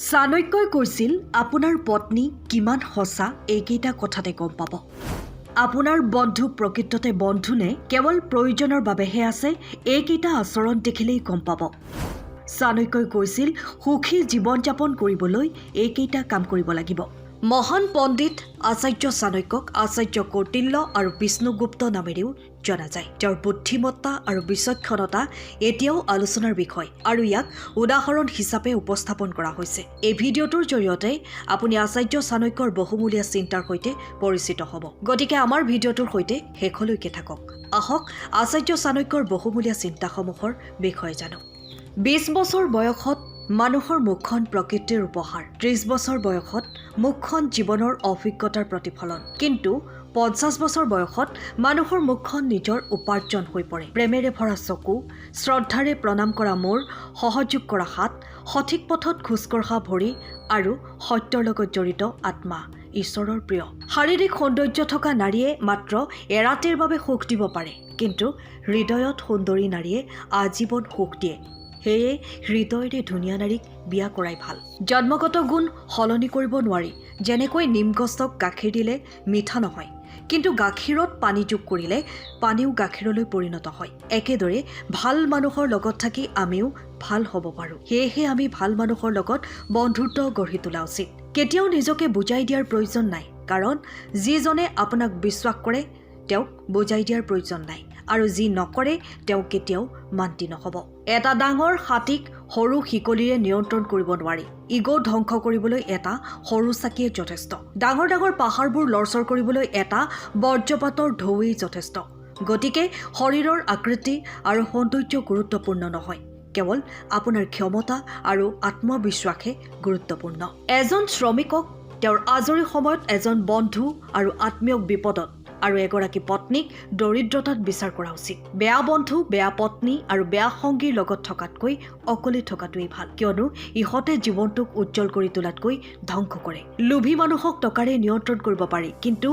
চাণক্যই কৈছিল আপোনাৰ পত্নী কিমান সঁচা এইকেইটা কথাতে গম পাব। আপোনাৰ বন্ধু প্ৰকৃততে বন্ধু নে কেৱল প্ৰয়োজনৰ বাবেহে আছে এইকেইটা আচৰণ দেখিলেই গম পাব। চাণক্যই কৈছিল সুখী জীৱন যাপন কৰিবলৈ এইকেইটা কাম কৰিব লাগিব। মহান পণ্ডিত আচাৰ্য চাণক্যক আচাৰ্য কৌটিল্য আৰু বিষ্ণুগুপ্ত নামেৰেও জনা যায়। তেওঁৰ বুদ্ধিমত্তা আৰু বিচক্ষণতা এতিয়াও আলোচনাৰ বিষয় আৰু ইয়াক উদাহৰণ হিচাপে উপস্থাপন কৰা হৈছে। এই ভিডিঅ'টোৰ জৰিয়তে আপুনি আচাৰ্য চাণক্যৰ বহুমূলীয়া চিন্তাৰ সৈতে পৰিচিত হ'ব। গতিকে আমাৰ ভিডিঅ'টোৰ সৈতে শেষলৈকে থাকক। আহক আচাৰ্য চাণক্যৰ বহুমূলীয়া চিন্তাসমূহৰ বিষয়ে জানো। বিছ বছৰ বয়সত মানুহৰ মুখখন প্ৰকৃতিৰ উপহাৰ। ত্ৰিছ বছৰ বয়সত মুখখন জীৱনৰ অভিজ্ঞতাৰ প্ৰতিফলন। কিন্তু পঞ্চাছ বছৰ বয়সত মানুহৰ মুখখন নিজৰ উপাৰ্জন হৈ পৰে। প্ৰেমেৰে ভৰা চকু শ্ৰদ্ধাৰে প্ৰণাম কৰা মূৰ সহযোগ কৰা হাত সঠিক পথত খোজকঢ়া ভৰি আৰু সত্যৰ লগত জড়িত আত্মা ঈশ্বৰৰ প্ৰিয়। শাৰীৰিক সৌন্দৰ্য থকা নাৰীয়ে মাত্ৰ এৰাতিৰ বাবে সুখ দিব পাৰে। কিন্তু হৃদয়ত সুন্দৰী নাৰীয়ে আজীৱন সুখ দিয়ে। সেয়ে হৃদয়ৰে ধুনীয়া নাৰীক বিয়া কৰাই ভাল। জন্মগত গুণ সলনি কৰিব নোৱাৰি। যেনেকৈ নিম গছক গাখীৰ দিলে মিঠা নহয় কিন্তু গাখীৰত পানী যোগ কৰিলে পানীও গাখীৰলৈ পৰিণত হয়। একেদৰে ভাল মানুহৰ লগত থাকি আমিও ভাল হ'ব পাৰোঁ। সেয়েহে আমি ভাল মানুহৰ লগত বন্ধুত্ব গঢ়ি তোলা উচিত। কেতিয়াও নিজকে বুজাই দিয়াৰ প্ৰয়োজন নাই কাৰণ যিজনে আপোনাক বিশ্বাস কৰে তেওঁক বুজাই দিয়াৰ প্ৰয়োজন নাই আৰু যি নকৰে তেওঁ কেতিয়াও মান্তি নহ'ব। এটা ডাঙৰ হাতীক সৰু শিকলিৰে নিয়ন্ত্ৰণ কৰিব নোৱাৰি। ইগ' ধ্বংস কৰিবলৈ এটা সৰু চাকিয়ে যথেষ্ট। ডাঙৰ ডাঙৰ পাহাৰবোৰ লৰচৰ কৰিবলৈ এটা বজ্ৰপাতৰ ঢৌৱেই যথেষ্ট। গতিকে শৰীৰৰ আকৃতি আৰু সৌন্দৰ্য গুৰুত্বপূৰ্ণ নহয়। কেৱল আপোনাৰ ক্ষমতা আৰু আত্মবিশ্বাসহে গুৰুত্বপূৰ্ণ। এজন শ্ৰমিকক তেওঁৰ আজৰি সময়ত এজন বন্ধু আৰু আত্মীয়ক বিপদত আৰু এগৰাকী পত্নীক দৰিদ্ৰতাত বিচাৰ কৰা উচিত। বেয়া বন্ধু বেয়া পত্নী আৰু বেয়া সংগীৰ লগত থকাতকৈ অকলে থকাটোৱেই ভাল। কিয়নো ইহঁতে জীৱনটোক উজ্জ্বল কৰি তোলাতকৈ ধ্বংস কৰে। লোভী মানুহক টকাৰে নিয়ন্ত্ৰণ কৰিব পাৰি কিন্তু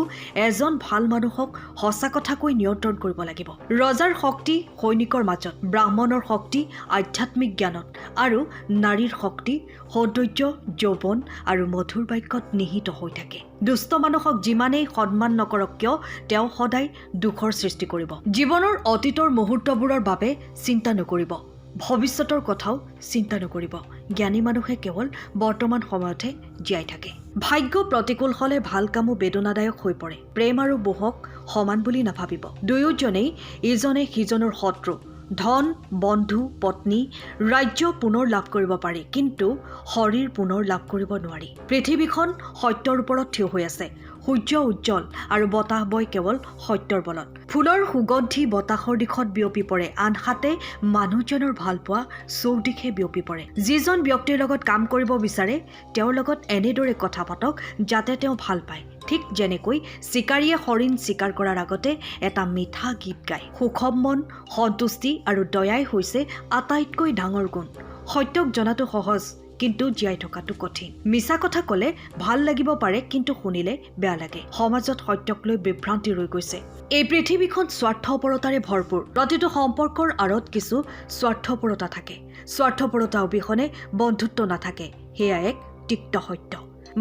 এজন ভাল মানুহক সঁচা কথাকৈ নিয়ন্ত্ৰণ কৰিব লাগিব। ৰজাৰ শক্তি সৈনিকৰ মাজত ব্ৰাহ্মণৰ শক্তি আধ্যাত্মিক জ্ঞানত আৰু নাৰীৰ শক্তি সৌন্দৰ্য যৌৱন আৰু মধুৰ বাক্যত নিহিত হৈ থাকে। দুষ্ট মানুহক যিমানেই সন্মান নকৰক কিয় তেওঁ সদায় দুখৰ সৃষ্টি কৰিব। জীৱনৰ অতীতৰ মুহূৰ্তবোৰৰ বাবে চিন্তা নকৰিব। ভৱিষ্যতৰ কথাও চিন্তা নকৰিব। জ্ঞানী মানুহে কেৱল বৰ্তমান সময়তহে জীয়াই থাকে। ভাগ্য প্ৰতিকূল হ'লে ভাল কামো বেদনাদায়ক হৈ পৰে। প্ৰেম আৰু মোহক সমান বুলি নাভাবিব। দুয়োজনেই ইজনে সিজনৰ শত্ৰু। ধন বন্ধু পত্নী ৰাজ্য পুনৰ লাভ কৰিব পাৰি কিন্তু শৰীৰ পুনৰ লাভ কৰিব নোৱাৰি। পৃথিৱীখন সত্যৰ ওপৰত থিয় হৈ আছে। সূৰ্য উজ্জ্বল আৰু বতাহ বয় কেৱল সত্যৰ বলত। ফুলৰ সুগন্ধি বতাহৰ দিশত বিয়পি পৰে আনহাতে মানুহজনৰ ভালপোৱা চৌদিশে বিয়পি পৰে। যিজন ব্যক্তিৰ লগত কাম কৰিব বিচাৰে তেওঁৰ লগত এনেদৰে কথা পাতক যাতে তেওঁ ভাল পায়। ঠিক যেনেকৈ চিকাৰীয়ে হৰিণ চিকাৰ কৰাৰ আগতে এটা মিঠা গীত গায়। সুখম মন সন্তুষ্টি আৰু দয়াই হৈছে আটাইতকৈ ডাঙৰ গুণ। সত্যক জনাটো সহজ। কিন্তু জীয়াই থকাটো কঠিন। মিছা কথা ক'লে ভাল লাগিব পাৰে কিন্তু শুনিলে বেয়া লাগে। সমাজত সত্যক লৈ বিভ্ৰান্তি ৰৈ গৈছে। এই পৃথিৱীখন স্বাৰ্থপৰতাৰে ভৰপূৰ। প্ৰতিটো সম্পৰ্কৰ আঁৰত কিছু স্বাৰ্থপৰতা থাকে। স্বাৰ্থপৰতা অবিহনে বন্ধুত্ব নাথাকে। সেয়া এক তিক্ত সত্য।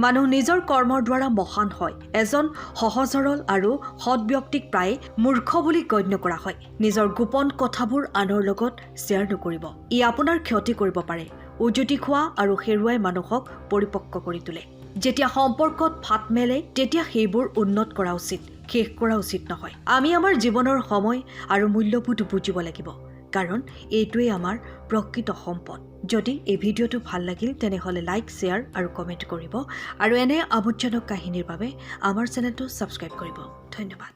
মানুহ নিজৰ কৰ্মৰ দ্বাৰা মহান হয়। এজন সহজ সৰল আৰু সৎ ব্যক্তিক প্ৰায়ে মূৰ্খ বুলি গণ্য কৰা হয়। নিজৰ গোপন কথাবোৰ আনৰ লগত শ্বেয়াৰ নকৰিব। ই আপোনাৰ ক্ষতি কৰিব পাৰে। উজুটি খোৱা আৰু হেৰুৱাই মানুহক পৰিপক্ক কৰি তোলে। যেতিয়া সম্পৰ্কত ফাট মেলে তেতিয়া সেইবোৰ উন্নত কৰা উচিত শেষ কৰা উচিত নহয়। আমি আমাৰ জীৱনৰ সময় আৰু মূল্যবোধ বুজিব লাগিব কাৰণ এইটোৱেই আমাৰ প্ৰকৃত সম্পদ। যদি এই ভিডিঅ'টো ভাল লাগিল তেনেহ'লে লাইক শ্বেয়াৰ আৰু কমেণ্ট কৰিব আৰু এনে আমোদজনক কাহিনীৰ বাবে আমাৰ চেনেলটো ছাবস্ক্ৰাইব কৰিব। ধন্যবাদ।